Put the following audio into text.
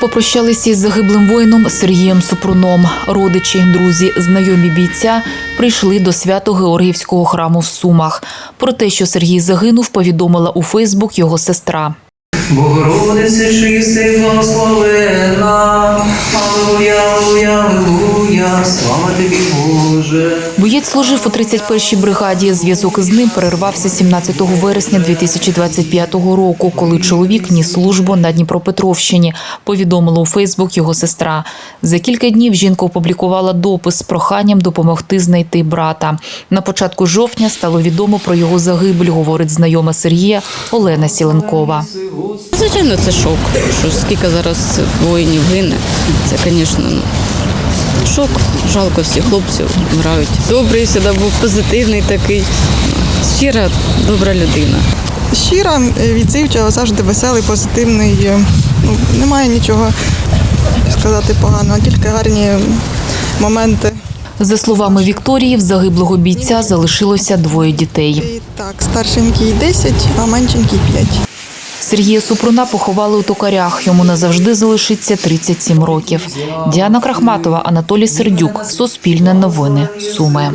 попрощалися із загиблим воїном Сергієм Супруном. Родичі, друзі, знайомі бійця прийшли до свято-Георгіївського храму в Сумах. Про те, що Сергій загинув, повідомила у Фейсбук його сестра. Богородице, чистий, благословена, Аллилуйя, Аллилуйя, слава тобі, Боже. Боєць служив у 31-й бригаді. Зв'язок із ним перервався 17 вересня 2025 року, коли чоловік ніс службу на Дніпропетровщині. Повідомила у Фейсбук його сестра. За кілька днів жінка опублікувала допис з проханням допомогти знайти брата. На початку жовтня стало відомо про його загибель, говорить знайома Сергія Олена Сіленкова. Звичайно, це шок. Що скільки зараз воїнів гине, це, звісно, ну, шок. Жалко всіх хлопців вмирають. Добрий завжди був позитивний такий. Щира, добра людина. щира, відзивчива, завжди веселий, позитивний. е, Ну, немає нічого сказати поганого, тільки гарні моменти. За словами Вікторії, в загиблого бійця залишилося двоє дітей. І так, старшенький 10, а меншенький 5. Сергія Супруна поховали у токарях. Йому назавжди залишиться 37 років. Діана Крахматова, Анатолій Сердюк. Суспільне новини. Суми.